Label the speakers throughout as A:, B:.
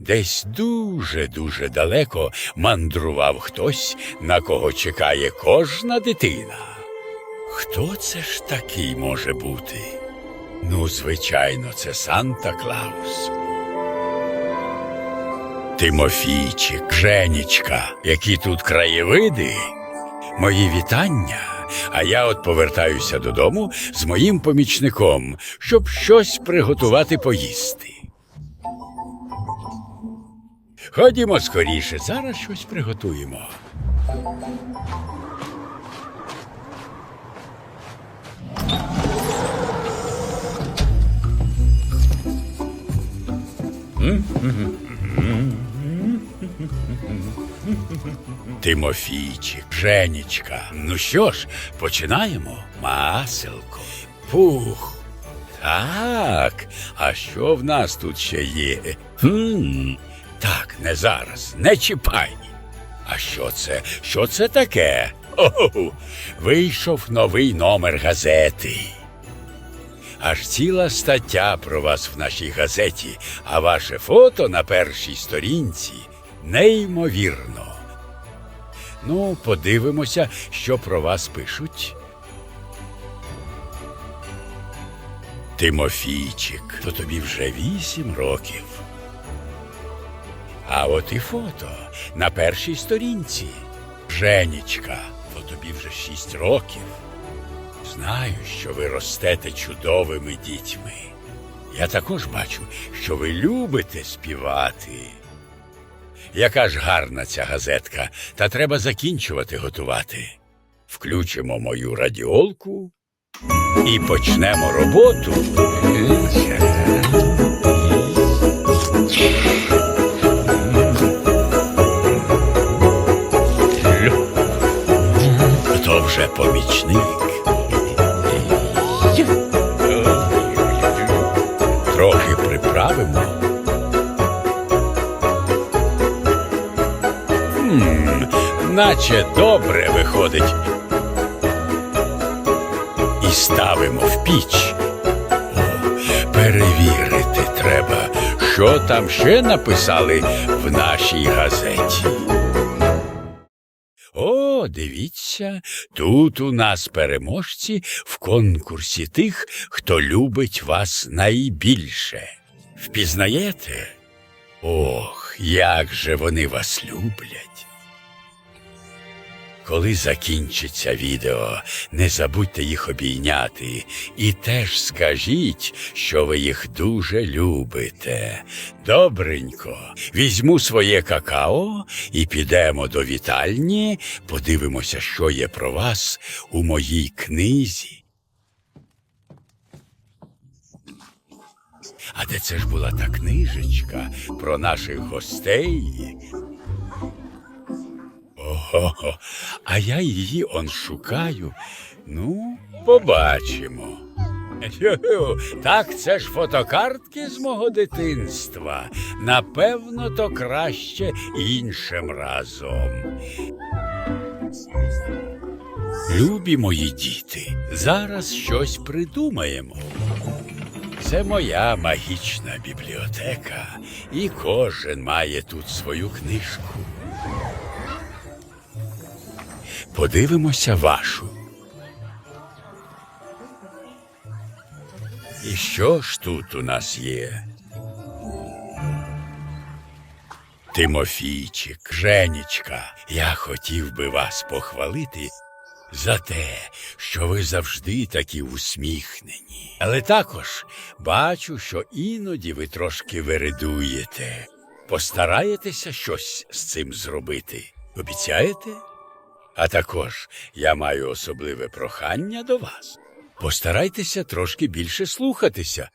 A: Десь дуже-дуже далеко мандрував хтось, на кого чекає кожна дитина. Хто це ж такий може бути? Ну, звичайно, це Санта Клаус. Тимофійчик, Женічка, які тут краєвиди. Мої вітання. А я от повертаюся додому з моїм помічником, щоб щось приготувати поїсти. Ходімо скоріше, зараз щось приготуємо. Тимофійчик, Женічка. Ну що ж, починаємо. Маселко. Пух. Так. А що в нас тут ще є? Хм. Не зараз, не чіпай. А що це? Що це таке? О, вийшов новий номер газети. Аж ціла стаття про вас в нашій газеті, а ваше фото на першій сторінці неймовірно. Ну, подивимося, що про вас пишуть. Тимофійчик, то тобі вже вісім років. А от і фото на першій сторінці. Женічка, то тобі вже шість років. Знаю, що ви ростете чудовими дітьми. Я також бачу, що ви любите співати. Яка ж гарна ця газетка, та треба закінчувати готувати. Включимо мою радіолку і почнемо роботу. Наче добре виходить. І ставимо в піч. О, перевірити треба, що там ще написали в нашій газеті. О, дивіться, тут у нас переможці в конкурсі тих, хто любить вас найбільше. Впізнаєте? Ох, як же вони вас люблять. Коли закінчиться відео, не забудьте їх обійняти і теж скажіть, що ви їх дуже любите. Добренько, візьму своє какао і підемо до вітальні, подивимося, що є про вас у моїй книзі. А де це ж була та книжечка про наших гостей? Ого, а я її он шукаю. Ну, побачимо. Так, це ж фотокартки з мого дитинства. Напевно, то краще іншим разом. Любі мої діти, зараз щось придумаємо. Це моя магічна бібліотека, і кожен має тут свою книжку. Подивимося вашу. І що ж тут у нас є? Тимофійчик, Женічка, я хотів би вас похвалити за те, що ви завжди такі усміхнені. Але також бачу, що іноді ви трошки вередуєте. Постараєтеся щось з цим зробити. Обіцяєте? А також я маю особливе прохання до вас. Постарайтеся трошки більше слухатися.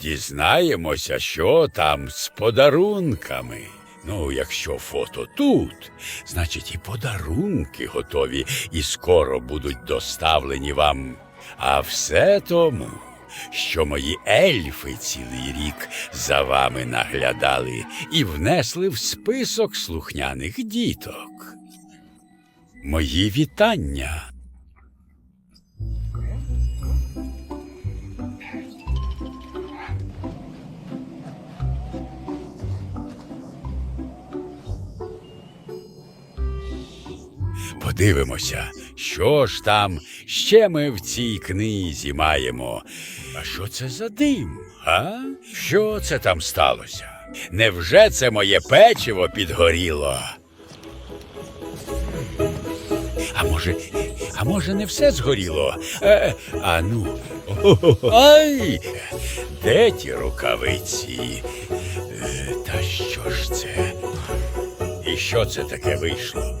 A: Дізнаємося, що там з подарунками. Ну, якщо фото тут, значить і подарунки готові і скоро будуть доставлені вам. А все тому, що мої ельфи цілий рік за вами наглядали і внесли в список слухняних діток. Мої вітання. Подивимося, що ж там ще ми в цій книзі маємо. А що це за дим? А? Що це там сталося? Невже це моє печиво підгоріло? А може, а може, не все згоріло? Е, а ну. Ай! Де ті рукавиці? Е, та що ж це? І що це таке вийшло?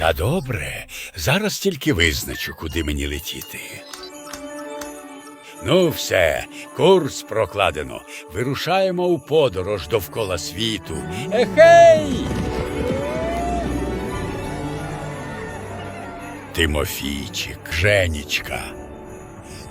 A: Та добре, зараз тільки визначу, куди мені летіти. Ну, все, курс прокладено. Вирушаємо у подорож довкола світу. Ехей! Тимофійчик, Женічка.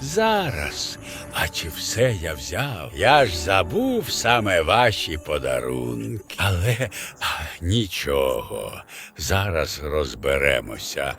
A: Зараз. А чи все я взяв? Я ж забув саме ваші подарунки. Але а, нічого. Зараз розберемося.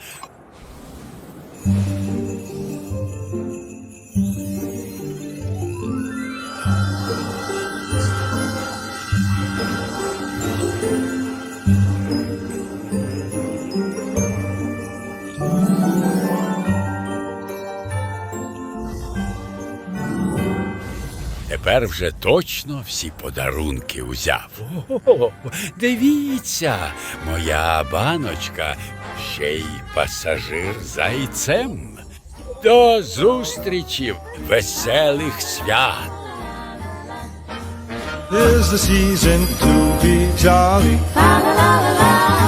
A: Тепер вже точно всі подарунки узяв. О, дивіться, моя баночка ще й пасажир зайцем. До зустрічі, веселих свят!
B: Is the season to be jolly?
C: La la la la la.